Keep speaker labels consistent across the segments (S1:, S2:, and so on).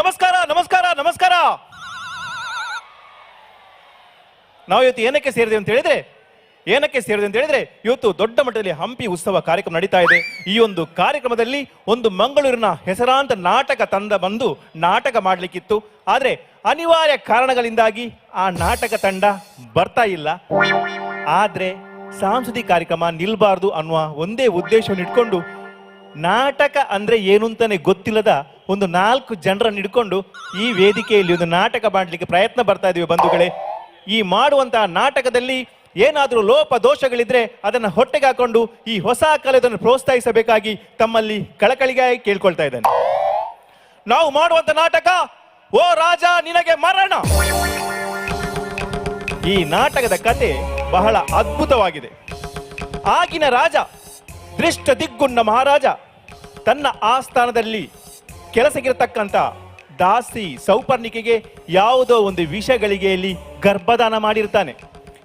S1: ನಮಸ್ಕಾರ ನಮಸ್ಕಾರ ನಮಸ್ಕಾರ. ನಾವು ಇವತ್ತು ಏನಕ್ಕೆ ಸೇರಿದೆ ಅಂತ ಹೇಳಿದ್ರೆ, ಏನಕ್ಕೆ ಸೇರಿದೆ ಅಂತ ಹೇಳಿದ್ರೆ, ಇವತ್ತು ದೊಡ್ಡ ಮಟ್ಟದಲ್ಲಿ ಹಂಪಿ ಉತ್ಸವ ಕಾರ್ಯಕ್ರಮ ನಡೀತಾ ಇದೆ. ಈ ಒಂದು ಕಾರ್ಯಕ್ರಮದಲ್ಲಿ ಒಂದು ಮಂಗಳೂರಿನ ಹೆಸರಾಂತ ನಾಟಕ ತಂಡ ಬಂದು ನಾಟಕ ಮಾಡಲಿಕ್ಕಿತ್ತು. ಆದ್ರೆ ಅನಿವಾರ್ಯ ಕಾರಣಗಳಿಂದಾಗಿ ಆ ನಾಟಕ ತಂಡ ಬರ್ತಾ ಇಲ್ಲ. ಆದ್ರೆ ಸಾಂಸ್ಕೃತಿಕ ಕಾರ್ಯಕ್ರಮ ನಿಲ್ಬಾರ್ದು ಅನ್ನುವ ಒಂದೇ ಉದ್ದೇಶವನ್ನು ಇಟ್ಕೊಂಡು ನಾಟಕ ಅಂದ್ರೆ ಏನು ಅಂತಾನೆ ಗೊತ್ತಿಲ್ಲದ ಒಂದು ನಾಲ್ಕು ಜನರನ್ನು ಹಿಡ್ಕೊಂಡು ಈ ವೇದಿಕೆಯಲ್ಲಿ ಒಂದು ನಾಟಕ ಮಾಡಲಿಕ್ಕೆ ಪ್ರಯತ್ನ ಬರ್ತಾ ಇದೀವಿ ಬಂಧುಗಳೇ? ಈ ಮಾಡುವಂತಹ ನಾಟಕದಲ್ಲಿ ಏನಾದರೂ ಲೋಪ ದೋಷಗಳಿದ್ರೆ ಅದನ್ನು ಹೊಟ್ಟೆಗೆ ಹಾಕೊಂಡು ಈ ಹೊಸ ಕಲೆಯನ್ನು ಪ್ರೋತ್ಸಾಹಿಸಬೇಕಾಗಿ ತಮ್ಮಲ್ಲಿ ಕಳಕಳಿಗಾಗಿ ಕೇಳ್ಕೊಳ್ತಾ ಇದ್ದಾನೆ. ನಾವು ಮಾಡುವಂತ ನಾಟಕ, ಓ ರಾಜ, ನಿನಗೆ ಮರಣ! ಈ ನಾಟಕದ ಕತೆ ಬಹಳ ಅದ್ಭುತವಾಗಿದೆ. ಆಗಿನ ರಾಜ ದೃಷ್ಟ ದಿಗ್ಗುಣ್ಣ ಮಹಾರಾಜ, ತನ್ನ ಆಸ್ಥಾನದಲ್ಲಿ ಕೆಲಸಕ್ಕಿರತಕ್ಕಂತ ದಾಸಿ ಸೌಪರ್ಣಿಕೆಗೆ ಯಾವುದೋ ಒಂದು ವಿಷಗಳಿಗೆಯಲ್ಲಿ ಗರ್ಭದಾನ ಮಾಡಿರ್ತಾನೆ.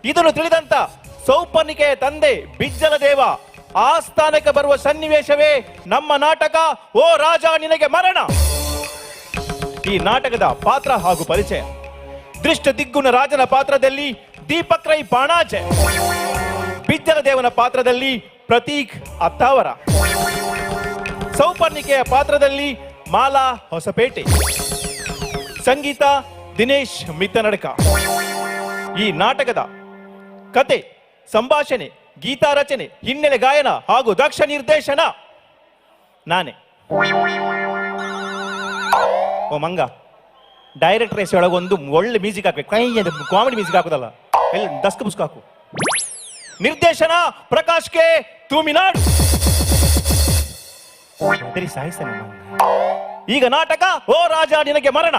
S1: ಇದನ್ನು ತಿಳಿದಂತ ಸೌಪರ್ಣಿಕೆಯ ತಂದೆ ಬಿಜ್ಜಲ ದೇವ ಆಸ್ಥಾನಕ್ಕೆ ಬರುವ ಸನ್ನಿವೇಶವೇ ನಮ್ಮ ನಾಟಕ ಓ ರಾಜ ನಿನಗೆ ಮರಣ. ಈ ನಾಟಕದ ಪಾತ್ರ ಹಾಗೂ ಪರಿಚಯ. ದೃಷ್ಟ ದಿಗ್ಗುಣ ರಾಜನ ಪಾತ್ರದಲ್ಲಿ ದೀಪಕ್ ರೈ ಬಾಣಾಜೆ. ಬಿಜ್ಜಲ ದೇವನ ಪಾತ್ರದಲ್ಲಿ ಪ್ರತೀಕ್ ಅತ್ತಾವರ. ಸೌಪರ್ಣಿಕೆಯ ಪಾತ್ರದಲ್ಲಿ ಮಾಲಾ ಹೊಸಪೇಟೆ. ಸಂಗೀತ ದಿನೇಶ್ ಮಿತ್ತನಡಕ. ಈ ನಾಟಕದ ಕತೆ, ಸಂಭಾಷಣೆ, ಗೀತಾ ರಚನೆ, ಹಿನ್ನೆಲೆ ಗಾಯನ ಹಾಗೂ ದಕ್ಷ ನಿರ್ದೇಶನ ನಾನೇ. ಓ ಮಂಗ ಡೈರೆಕ್ಟರ್ ಎಸ್ ಒಳಗೊಂದು ಒಳ್ಳೆ ಮ್ಯೂಸಿಕ್ ಹಾಕ್ಬೇಕು. ಕೈ ಕಾಮಿಡಿ ಮ್ಯೂಸಿಕ್ ಹಾಕೋದಲ್ಲ. ಎಲ್ಲಿ ದಸ್ಕ ಬುಸ್ಕ ಹಾಕು. ನಿರ್ದೇಶನ ಪ್ರಕಾಶ್ ಕೆ. ತೂಮಿನಾಡು. ಸರಿ, ಸಾಯಿಸ್ತಾನೆ ಮಂಗ. ಈಗ ನಾಟಕ, ಓ ರಾಜ, ನಿನಗೆ ಮರಣ.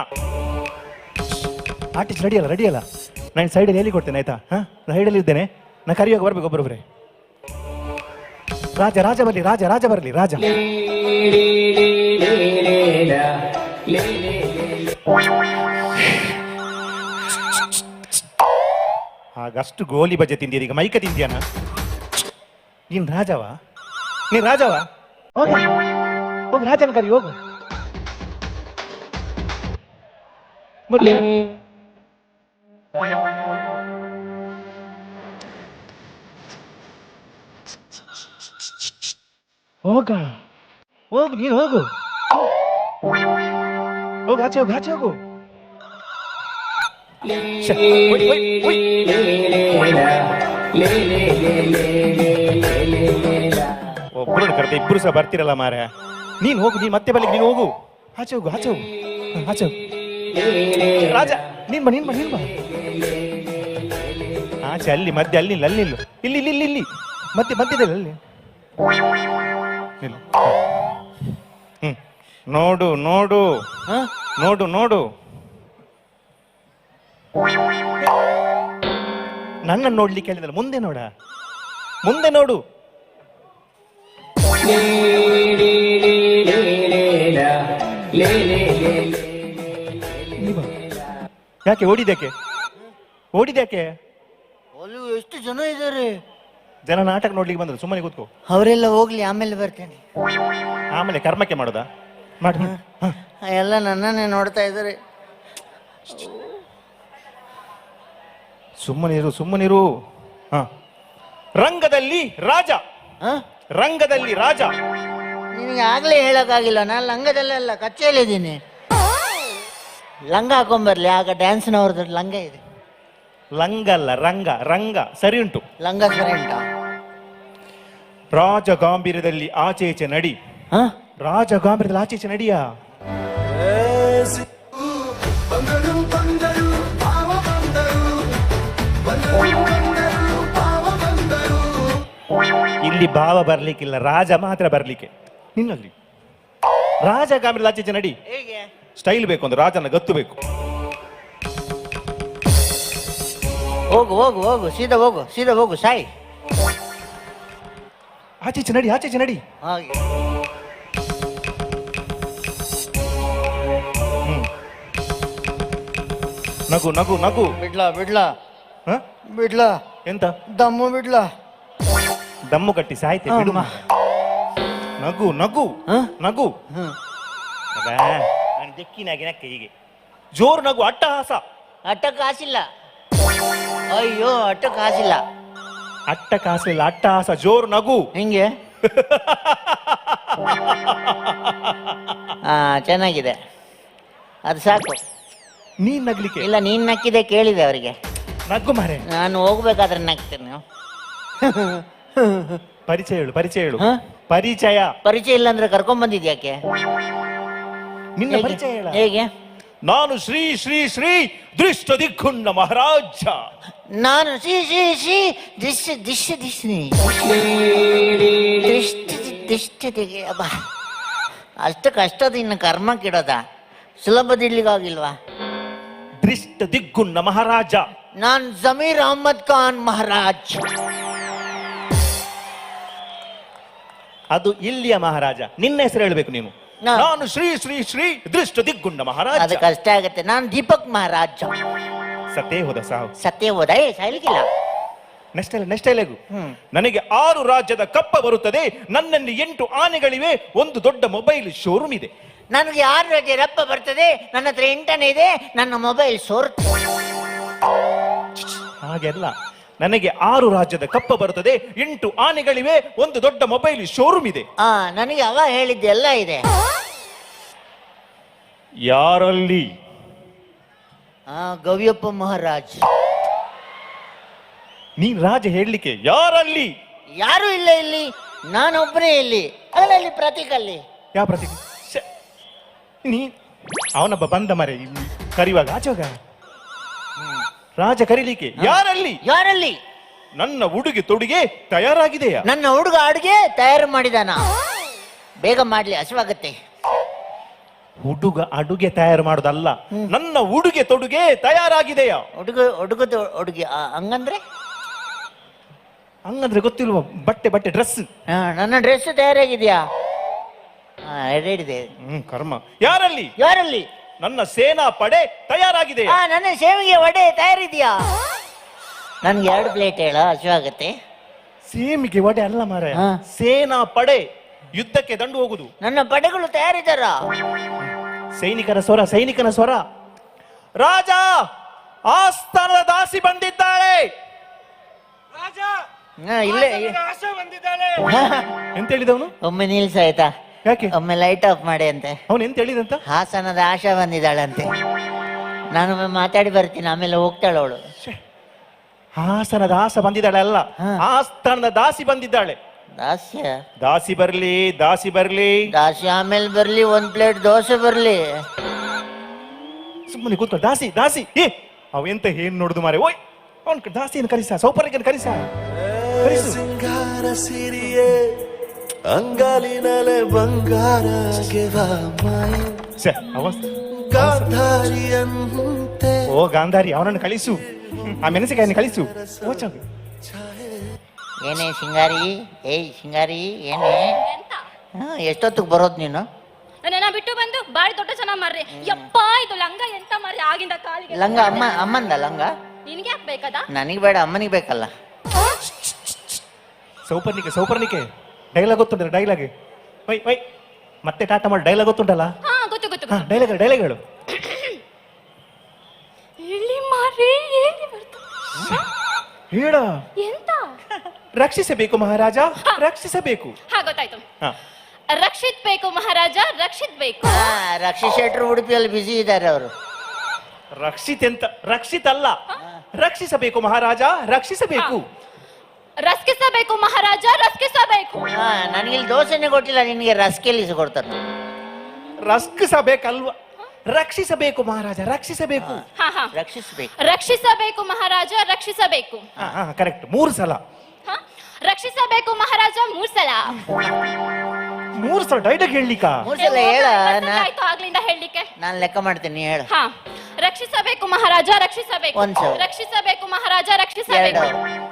S1: ಆರ್ಟಿಸ್ಟ್ ರೆಡಿ ಅಲ್ಲ ರೆಡಿ ಅಲ್ಲ. ನಾನು ಸೈಡಲ್ಲಿ ಹೇಳಿ ಕೊಡ್ತೇನೆ, ಆಯ್ತಾ? ಹಾ? ಸೈಡಲ್ಲಿ ಇದ್ದೇನೆ. ನಾ ಕರಿಯೋಗಿ ಬರ್ಬೇಕು ಒಬ್ಬರೊಬ್ಬರೇ ರಾಜ ರಾಜ ಬರಲಿ, ರಾಜ ರಾಜ ಬರಲಿ, ರಾಜ. ಹಾಗಷ್ಟು ಗೋಲಿ ಬಜೆ ತಿಂದಿರಿ ಈಗ ಮೈಕ ತಿಂದಿಯಾನ? ನೀನ್ ರಾಜವಾ? ನೀನ್ ರಾಜವ? ಹೋಗಿ ಹೋಗಿ ರಾಜನ ಕರಿ ಹೋಗು ಮುರ್ಲಿ ಹೋಗ ಹೋಗು ನೀನು ಹೋಗು ಹೋಗು ಆಚೆ ಹೋಗು ಆಚೆ ಹೋಗು ಶ್ಯೆ, ಒಯ್, ಒಯ್, ಒಯ್. ಒಬ್ರು ಕರೆದ ಇಬ್ರು ಸಹ ಬರ್ತಿರಲ್ಲ ಮಾರ ನೀನ್ ಹೋಗು ನೀನ್ ಮತ್ತೆ ಬಲ್ಲಿಗೆ ನೀನು ಹೋಗು. ಆಚೆ ಹೋಗು ಆಚೆ ಹೋಗು. ಆಚೆ ಹೋಗು. ರಾಜ ನೀನ್ ಬಾ ನೀನ್ ಬಾ ನೀನ್ ಬಾ. ಆಚೆ ಅಲ್ಲಿ ಮಧ್ಯೆ ಅಲ್ಲಿ ನಿಲ್ಲ ಅಲ್ಲಿ ನಿಲ್ಲು. ಇಲ್ಲಿ ಇಲ್ಲಿ ಇಲ್ಲಿ ಇಲ್ಲಿ. ಮತ್ತೆ ಮಧ್ಯದಲ್ಲಿ ಅಲ್ಲಿ ನಿಲ್ಲು. ಹ್ಮ್. ನೋಡು ನೋಡು. ಹ? ನೋಡು ನೋಡು. ನನ್ನ ನೋಡ್ಲಿಕ್ಕೆ ಹೇಳಿದಲ್ಲ ಮುಂದೆ ನೋಡ. ಮುಂದೆ ನೋಡು. ಯಾಕೆ ಓಡಿದ್ಯಾಕೆ ಓಡಿದ್ಯಾಕೆ
S2: ಅಲ್ಲಿ ಎಷ್ಟು ಜನ ಇದ್ದಾರೆ
S1: ಜನ ನಾಟಕ ನೋಡ್ಲಿಕ್ಕೆ ಬಂದ್ರು ಸುಮ್ಮನೆ ಕೂತ್ಕೋ
S2: ಅವರೆಲ್ಲ ಹೋಗ್ಲಿ ಆಮೇಲೆ ಬರ್ತೇನೆ
S1: ಆಮೇಲೆ ಕರ್ಮಕ್ಕೆ ಮಾಡೋದಾ ಮಾಡು ಹ.
S2: ಎಲ್ಲ ನನ್ನನ್ನೇ ನೋಡ್ತಾ ಇದ್ದಾರೆ
S1: ಸುಮ್ಮನಿರು ಸುಮ್ಮನಿರು ಹ ರಂಗದಲ್ಲಿ ರಾಜ
S2: ಹ?
S1: ರಂಗದಲ್ಲಿ ರಾಜ
S2: ನಿನಗೆ ಆಗ್ಲೇ ಹೇಳಕ್ಕಾಗಿಲ್ಲ ನಾನು ಲಂಗದಲ್ಲೆಲ್ಲ ಕಚ್ಚೇಲಿದ್ದೀನಿ ಲಂಗ ಹಾಕೊಂಬರ್ಲಿ ಆಗ ಡ್ಯಾನ್ಸ್ನವ್ರದ್ದು ಲಂಗ ಇದೆ.
S1: ಲಂಗ ಅಲ್ಲ ರಂಗ ರಂಗ ಸರಿ ಉಂಟು.
S2: ಲಂಗ ಸರಿ ಉಂಟಾ?
S1: ರಾಜ ಗಾಂಭೀರ್ಯದಲ್ಲಿ ಆಚೆ ಈಚೆ ನಡಿ.
S2: ಹ?
S1: ರಾಜ ಗಾಂಭೀರ್ಯದಲ್ಲಿ ಆಚೆ ಈಚೆ ನಡಿಯಾ? ಇಲ್ಲಿ ಭಾವ ಬರ್ಲಿಕ್ಕಿಲ್ಲ ರಾಜ ಮಾತ್ರ ಬರ್ಲಿಕ್ಕೆ. ನಿನ್ನಲ್ಲಿ. ರಾಜ ಗಾಮಿರ ಆಚೆ ನಡಿ.
S2: ಹೇಗೆ?
S1: ಸ್ಟೈಲ್ ಬೇಕು ಅಂದ್ರೆ ರಾಜನ ಗತ್ತು ಬೇಕು.
S2: ಹೋಗು ಹೋಗು ಹೋಗು ಸೀದಾ ಹೋಗು ಸೀದಾ ಹೋಗು ಸಾಯಿ.
S1: ಆಚೆ ನಡಿ ಆಚೆ ನಡಿ.
S2: ಹಾಗೆ.
S1: ನಗು ನಗು ನಗು.
S2: ಬಿಡ್ಲಾ ಬಿಡ್ಲಾ.
S1: ಹ?
S2: ಬಿಡ್ಲಾ.
S1: ಎಂತ?
S2: ದಮ್ಮು ಬಿಡ್ಲಾ.
S1: ದಮ್ಮು ಕಟ್ಟಿ ಸಾಯ್ತೆ ಬಿಡು. ನಗು ನಗು
S2: ಹ?
S1: ನಗು. ಹ. ನಾನ್ ಬೆಕ್ಕಿನಾಗಿ ನಕ್ಕೆ ಹೀಗೆ. ಜೋರು ನಗು ಅಟ್ಟಹಾಸ
S2: ಅಟ್ಟ ಕಾಸಿಲ್ಲ. ಅಯ್ಯೋ ಅಟ್ಟ ಕಾಸಿಲ್ಲ.
S1: ಅಟ್ಟ ಕಾಸಿಲ್ಲ ಅಟ್ಟಹಾಸ ಜೋರು ನಗು.
S2: ಹಿಂಗೆ? ಹಾ ಚೆನ್ನಾಗಿದೆ. ಅದು ಸಾಕು.
S1: ನೀನ್ ನಗ್ಲಿಕ್ಕೆ?
S2: ಇಲ್ಲ ನೀನ್ ನಕ್ಕಿದೆ ಕೇಳಿದೆ ಅವರಿಗೆ.
S1: ನಗ್ಗು ಮಾರೆ.
S2: ನಾನು ಹೋಗ್ಬೇಕಾದ್ರೆ ನಗ್ತೇನೆ. ನೀವು
S1: ಪರಿಚಯ ಹೇಳು ಪರಿಚಯ ಹೇಳು.
S2: ಹ?
S1: ಪರಿಚಯ.
S2: ಪರಿಚಯ ಇಲ್ಲ ಅಂದ್ರೆ ಕರ್ಕೊಂಡ್ ಬಂದಿದ್ಯಾಕೆ
S1: ನಿನ್ನ
S2: ಹೇಗೆ?
S1: ಪರಿಚಯ ಹೇಳ.
S2: ಹೇಗೆ?
S1: ನಾನು ಶ್ರೀ ಶ್ರೀ ಶ್ರೀ ದೃಷ್ಟ ದಿಕ್ಕುಂಡ ಮಹಾರಾಜ.
S2: ನಾನು ಶ್ರೀ ಶ್ರೀ ಶ್ರೀ ದಿಶ್ ದಿಶ್ ದಿಶ್ನಿ ದಿಷ್ಟ ದಿಷ್ಟ ದಿಗೆ ಅಬ್ಬಾ. ಅಷ್ಟು ಕಷ್ಟದ ಇನ್ನು ಕರ್ಮಕ್ಕಿಡೋದ ಸುಲಭದಿಲ್ಲಿಗಾಗಿಲ್ವಾ
S1: ದೃಷ್ಟ ದಿಗ್ಗುಂಡ ಮಹಾರಾಜ.
S2: ನಾನು ಜಮೀರ್ ಅಹಮದ್ ಖಾನ್ ಮಹಾರಾಜ್.
S1: ಅದು ಇಲ್ಲಿಯ ಮಹಾರಾಜ. ನಿನ್ನ ಹೆಸರು ಹೇಳಬೇಕು ನೀನು.
S2: ನಾ-
S1: ನಾನು ಶ್ರೀ ಶ್ರೀ ಶ್ರೀ ದೃಷ್ಟ ದಿಗ್ಗುಂಡ ಮಹಾರಾಜ.
S2: ಅದು ಕಷ್ಟ ಆಗುತ್ತೆ. ನಾನು ದೀಪಕ್ ಮಹಾರಾಜ.
S1: ಸತ್ಯ ಹೋದ ಸಾವು
S2: ಸತ್ಯ ಹೋದ. ಏ ಸಾಯ್ಲಿಕ್ಕಿಲ್ಲ.
S1: ನೆಕ್ಸ್ಟ್ ನೆಕ್ಸ್ಟ್
S2: ಹ್ಮ್.
S1: ನನಗೆ ಆರು ರಾಜ್ಯದ ಕಪ್ಪ ಬರುತ್ತದೆ. ನನ್ನಲ್ಲಿ ಎಂಟು ಆನೆಗಳಿವೆ. ಒಂದು ದೊಡ್ಡ ಮೊಬೈಲ್ ಶೋರೂಮ್ ಇದೆ.
S2: ನನಗೆ ಆರು ರಜೆ ರಪ್ಪ ಬರ್ತದೆ. ನನ್ನ ಹತ್ರ ಇಂಟರ್ನೆ ಇದೆ. ನನ್ನ ಮೊಬೈಲ್ ಸೋರ್ತು.
S1: ಹಾಗೆಲ್ಲ ನನಗೆ ಆರು ರಾಜ್ಯದ ಕಪ್ಪ ಬರುತ್ತದೆ ಎಂಟು ಆನೆಗಳಿವೆ ಒಂದು ದೊಡ್ಡ ಮೊಬೈಲ್ ಶೋರೂಮ್ ಇದೆ.
S2: ಆ ನನಗೆ ಅವ ಹೇಳಿದ್ದೆಲ್ಲ ಇದೆ.
S1: ಯಾರಲ್ಲಿ?
S2: ಆ ಗವಿಯಪ್ಪ ಮಹಾರಾಜ್.
S1: ನೀನ್ ರಾಜ ಹೇಳಲಿಕ್ಕೆ ಯಾರಲ್ಲಿ?
S2: ಯಾರು ಇಲ್ಲ ಇಲ್ಲಿ ನಾನೊಬ್ಬನೇ ಇಲ್ಲಿ ಅದರಲ್ಲಿ ಪ್ರತೀಕ್ ಅಲ್ಲಿ.
S1: ಯಾವ ಪ್ರತೀಕ? ಶ್ಯೆ. ನೀ ಅವನೊಬ್ಬ ಬಂದ ಮರೆ ಇಲ್ಲಿ ಕರಿವಾಗ ಆಚೆವಾಗ ರಾಜ ಕರೀಲಿಕ್ಕೆ ಯಾರಲ್ಲಿ?
S2: ಯಾರಲ್ಲಿ?
S1: ನನ್ನ ಉಡುಗೆ ತೊಡುಗೆ ತಯಾರಾಗಿದೆಯಾ?
S2: ನನ್ನ ಹುಡುಗ ಅಡುಗೆ ತಯಾರು ಮಾಡಿದಾನ? ಬೇಗ ಮಾಡ್ಲಿ ಹಸುವಾಗತ್ತೆ.
S1: ಹುಡುಗ ಅಡುಗೆ ತಯಾರು ಮಾಡೋದಲ್ಲ ನನ್ನ ಉಡುಗೆ ತೊಡುಗೆ ತಯಾರಾಗಿದೆಯಾ?
S2: ಹುಡುಗ ಹುಡುಗದ ಹುಡುಗಿ ಆ, ಹಂಗಂದ್ರೆ?
S1: ಹಂಗಂದ್ರೆ ಗೊತ್ತಿಲ್ವ ಬಟ್ಟೆ ಬಟ್ಟೆ ಡ್ರೆಸ್
S2: ಆ, ನನ್ನ ಡ್ರೆಸ್ ತಯಾರಾಗಿದೆಯಾ? ರೆಡಿ
S1: ಹ್ಮ್ ಕರ್ಮ. ಯಾರಲ್ಲಿ?
S2: ಯಾರಲ್ಲಿ?
S1: ನನ್ನ ಸೇನಾ ಪಡೆ ತಯಾರಾಗಿದೆ.
S2: ಆ ನನ್ನ ಸೇವಿಗೆ ವಡೆ ತಯಾರಿದ್ಯಾ? ನನ್ಗೆ ಎರಡು ಪ್ಲೇಟ್ ಹೇಳ ಹಸಿವಾಗತ್ತೆ
S1: ಸೇಮಿಗೆ ವಡೆ ಅಲ್ಲ ಮಾರ.
S2: ಹಾ.
S1: ಸೇನಾ ಪಡೆ ಯುದ್ಧಕ್ಕೆ ದಂಡು ಹೋಗುದು.
S2: ನನ್ನ ಪಡೆಗಳು ತಯಾರಿದ್ದಾರ?
S1: ಸೈನಿಕರ ಸ್ವರ ಸೈನಿಕನ ಸ್ವರ. ರಾಜ ಆಸ್ಥಾನದ ದಾಸಿ ಬಂದಿದ್ದಾಳೆ.
S2: ಹಾ, ಇಲ್ಲೇ.
S1: ಎಂತ ಹೇಳಿದವನು?
S2: ಒಮ್ಮೆ ನಿಲ್ಸ ಆಯ್ತಾ?
S1: ಯಾಕೆ?
S2: ಒಮ್ಮೆ ಲೈಟ್ ಆಫ್ ಮಾಡಿ ಅಂತೆ
S1: ಅವನು ಎಂತ ಹೇಳಿದಂತ?
S2: ಹಾಸನದ ಆಶಾ ಬಂದಿದ್ದಾಳಂತೆ. ನಾನು ಒಮ್ಮೆ ಮಾತಾಡಿ ಬರ್ತೀನಿ ಆಮೇಲೆ ಹೋಗ್ತಾಳೆ ಅವಳು.
S1: ಹಾಸನ ದಾಸ ಬಂದಿದ್ದಾಳೆ ಅಲ್ಲ. ಆಸ್ಥಾನದ ದಾಸಿ ಬಂದಿದ್ದಾಳೆ.
S2: ದಾಸ್ಯ?
S1: ದಾಸಿ ಬರ್ಲಿ ದಾಸಿ ಬರ್ಲಿ.
S2: ದಾಸಿ ಆಮೇಲೆ ಬರ್ಲಿ ಒಂದ್ ಪ್ಲೇಟ್ ದೋಸೆ ಬರ್ಲಿ.
S1: ಸುಮ್ಮನೆ ಕೂತ್ಕೊ ದಾಸಿ ದಾಸಿ ಏ ಅವ ಎಂತ ಏನ್ ನೋಡುದು ಮಾರೆ? ಓಯ್ ಅವನ್ ದಾಸಿಯನ್ನು ಕರಿಸ ಸೌಪರ್ಯಕ್ಕೆ ಕರಿಸ. ಕರಿಸು.
S3: ಸಿಂಗಾರ ಸಿರಿಯೇ ಅಂಗಾಲಿನಲೆ ಬಂಗಾರ ಮಾಯ.
S1: ಛೆ, ಅವ
S3: ಗಾಂಧಾರಿಯಂತೆ.
S1: ಓ ಗಾಂಧಾರಿ ಅವನನ್ನು ಕಳಿಸು. ಆ ಮೆಣಸಿಕಾಯನ್ನು ಕಳಿಸು. ಓ ಚಾಕು.
S2: ಏನೇ ಸಿಂಗಾರಿ ಏಯ್ ಸಿಂಗಾರಿ ಏನೇ?
S4: ಎಂತ
S2: ಎಷ್ಟೊತ್ತಿಗೆ ಬರೋದು ನೀನು?
S4: ನನ್ನ ಬಿಟ್ಟು ಬಂದು ಬಾರಿ ದೊಡ್ಡ ಜನ ಮಾರ್ರಿ. ಯಪ್ಪ ಇದು ಲಂಗ ಎಂತ ಮಾರಿ ಆಗಿಂದ ಕಾಲಿಗೆ.
S2: ಲಂಗ ಅಮ್ಮ ಅಮ್ಮಂದ ಲಂಗ?
S4: ನಿನ್ಗೆ ಯಾಕೆ ಬೇಕದ?
S2: ನನಗೆ ಬೇಡ ಅಮ್ಮನಿಗೆ ಬೇಕಲ್ಲ.
S1: ಸೌಪರ್ಣಿಕೆ ಸೌಪರ್ಣಿಕೆ. ಡೈಲಾಗ್ ಗೊತ್ತುಂಟಲ್ಲ ಡೈಲಾಗ್ ವೈ ವೈ. ಮತ್ತೆ ಟಾಟಾ ಮಾಡಿ ಡೈಲಾಗ್ ಗೊತ್ತುಂಟಲ್ಲ?
S4: ಹಾ ಗೊತ್ತು ಗೊತ್ತು
S1: ಹಾ ಡೈಲಾಗ್ ಡೈಲಾಗ್ ಹೇಳು
S4: ಹೇಳಿ. ಮಾರಿ ಹೇಳಿ ಬರ್ತು.
S1: ಹೇಳ.
S4: ಎಂತ?
S1: ರಕ್ಷಿಸಬೇಕು ಮಹಾರಾಜ ರಕ್ಷಿಸಬೇಕು.
S4: ಹಾ ಗೊತ್ತಾಯ್ತು.
S1: ಹಾ.
S4: ರಕ್ಷಿತ್ ಬೇಕು ಮಹಾರಾಜ ರಕ್ಷಿತ್ ಬೇಕು
S2: ಹಾ ರಕ್ಷಿತ್ ಶೆಟ್ರು ಉಡುಪಿಯಲ್ಲಿ ಬಿಸಿ ಇದ್ದಾರೆ ಅವರು.
S1: ರಕ್ಷಿತ್ ಎಂತ ರಕ್ಷಿತ್ ಅಲ್ಲ ರಕ್ಷಿಸಬೇಕು ಮಹಾರಾಜ ರಕ್ಷಿಸಬೇಕು.
S4: ರಸ್ಕಿಸಬೇಕು ಮಹಾರಾಜ ರಸ್ಕಿಸಬೇಕು.
S2: ಹಾ ನನಗಿಲ್ಲಿ ದೋಸೆನೆ ಕೊಟ್ಟಿಲ್ಲ ನಿನಗೆ ರಸ್ಕೆಲ್ಲಿ ಕೊಡ್ತಾರೆ.
S1: ರಕ್ಷಿಸಬೇಕಲ್ವ ರಕ್ಷಿಸಬೇಕು ಮಹಾರಾಜ ರಕ್ಷಿಸಬೇಕು.
S4: ಹಾ ಹಾ.
S2: ರಕ್ಷಿಸ್ಬೇಕು.
S4: ರಕ್ಷಿಸಬೇಕು ಮಹಾರಾಜ ರಕ್ಷಿಸಬೇಕು.
S1: ಹಾ ಹಾ ಕರೆಕ್ಟ್. ಮೂರು ಸಲ.
S4: ಹಾ? ರಕ್ಷಿಸಬೇಕು ಮಹಾರಾಜ ಮೂರು ಸಲ.
S1: ಮೂರು ಸಲ ಡೈಲಾಗ್ ಹೇಳಲಿಕ್ಕ?
S2: ಮೂರು ಸಲ ಹೇಳ
S4: ಆಯ್ತು ಆಗ್ಲಿಂದ ಹೇಳಲಿಕ್ಕೆ?
S2: ನಾನು ಲೆಕ್ಕ ಮಾಡ್ತೀನಿ ಹೇಳು.
S4: ಹಾ. ರಕ್ಷಿಸಬೇಕು ಮಹಾರಾಜ ರಕ್ಷಿಸಬೇಕು.
S2: ಒಂದ್ ಸಾವಿರ.
S4: ರಕ್ಷಿಸಬೇಕು ಮಹಾರಾಜ ರಕ್ಷಿಸಬೇಕು.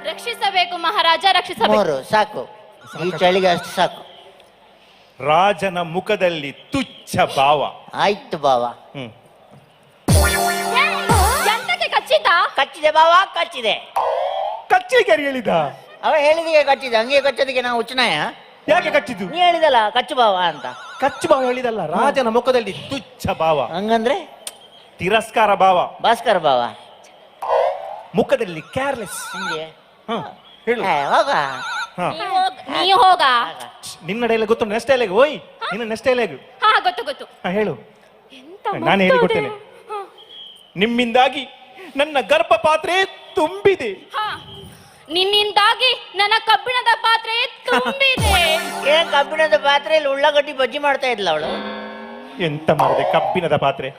S4: ರಕ್ಷಿಸಬೇಕು ಮಹಾರಾಜ ರಕ್ಷಿಸಬೇಕು.
S2: ಮೂರು ಸಾಕು. ಈ ಚಳಿಗೆ ಅಷ್ಟು ಸಾಕು.
S1: ರಾಜನ ಮುಖದಲ್ಲಿ ತುಚ್ಛ ಭಾವ.
S2: ಆಯ್ತು ಬಾವ
S1: ಹ್ಮ್.
S4: ಎಂತಕ್ಕೆ
S2: ಕಚ್ಚಿದೆ ಬಾವ ಕಚ್ಚಿದೆ.
S1: ಕಚ್ಚಿ ಯಾರು ಹೇಳಿದ
S2: ಅವ ಹೇಳಿದಿಗೆ ಕಚ್ಚಿದೆ ಹಂಗೆ ಕಚ್ಚೋದಕ್ಕೆ ನಾವು ಉಚ್ಚನಾಯ
S1: ಯಾಕೆ ಕಚ್ಚಿದ್ದು?
S2: ನೀ ಹೇಳಿದಲ್ಲ ಕಚ್ಚು ಭಾವ ಅಂತ.
S1: ಕಚ್ಚು ಭಾವ ಹೇಳಿದಲ್ಲ ರಾಜನ ಮುಖದಲ್ಲಿ ತುಚ್ಛ ಭಾವ.
S2: ಹಂಗಂದ್ರೆ?
S1: ತಿರಸ್ಕಾರ ಭಾವ.
S2: ಭಾಸ್ಕರ ಬಾವ
S1: ಮುಖದಲ್ಲಿ ಕೇರ್ಲೆಸ್
S2: ಹಿಂಗೆ?
S1: ಹೇಳು.
S2: ಏ, ಹೋಗ.
S1: ಹಾ.
S4: ನೀ ಹೋಗ್ ನೀ ಹೋಗ.
S1: ನಿನ್ನ ಡೈಲಾಗ್ ಗೊತ್ತು ನೆಕ್ಸ್ಟ್ ಡೈಲಾಗ್ ಓಯ್ ನಿನ್ನ ನೆಕ್ಸ್ಟ್ ಡೈಲಾಗ್
S4: ಹಾ ಗೊತ್ತು ಗೊತ್ತು.
S1: ಹಾ ಹೇಳು.
S4: ಎಂತ
S1: ನಾನು. ಹೇಳಿಕೊಡ್ತೇನೆ. ನಿಮ್ಮಿಂದಾಗಿ ನನ್ನ ಗರ್ಭ ಪಾತ್ರೆ ತುಂಬಿದೆ.
S4: ಹಾ. ನಿನ್ನಿಂದಾಗಿ ನನ್ನ ಕಬ್ಬಿಣದ ಪಾತ್ರೆ ತುಂಬಿದೆ.
S2: ಕಬ್ಬಿಣದ ಪಾತ್ರೆಯಲ್ಲಿ ಉಳ್ಳಾಗಡ್ಡಿ ಬಜ್ಜಿ ಮಾಡ್ತಾ ಇದ್ಲ ಅವಳು.
S1: ಎಂತ ಮಾಡಿದೆ ಕಬ್ಬಿಣದ ಪಾತ್ರೆ?